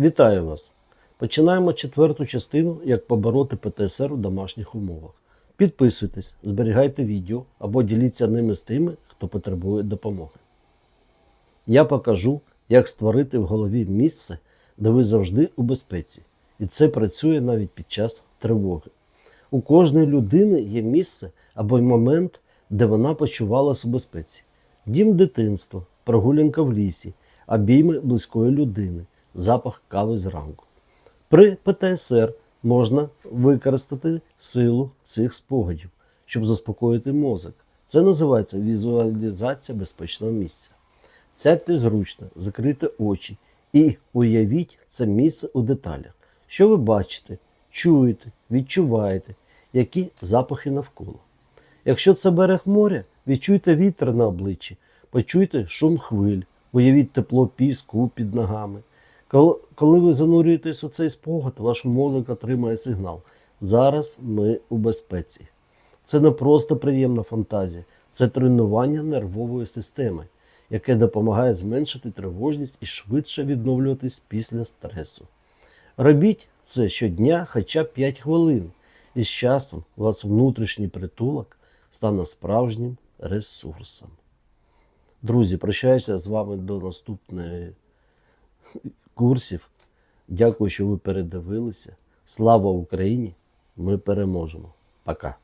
Вітаю вас! Починаємо четверту частину, як побороти ПТСР у домашніх умовах. Підписуйтесь, зберігайте відео або діліться ними з тими, хто потребує допомоги. Я покажу, як створити в голові місце, де ви завжди у безпеці. І це працює навіть під час тривоги. У кожної людини є місце або момент, де вона почувалась у безпеці. Дім дитинства, прогулянка в лісі, обійми близької людини, запах кави зранку. При ПТСР можна використати силу цих спогадів, щоб заспокоїти мозок. Це називається візуалізація безпечного місця. Сядьте зручно, закрийте очі і уявіть це місце у деталях. Що ви бачите, чуєте, відчуваєте, які запахи навколо. Якщо це берег моря, відчуйте вітер на обличчі, почуйте шум хвиль, уявіть тепло піску під ногами. Кол- Коли ви занурюєтесь у цей спогад, ваш мозок отримає сигнал. Зараз ми у безпеці. Це не просто приємна фантазія, це тренування нервової системи, яке допомагає зменшити тривожність і швидше відновлюватись після стресу. Робіть це щодня хоча б 5 хвилин, і з часом у вас внутрішній притулок стане справжнім ресурсом. Друзі, прощаюся з вами до наступної курсів. Дякую, що ви передивилися. Слава Україні! Ми переможемо. Пока.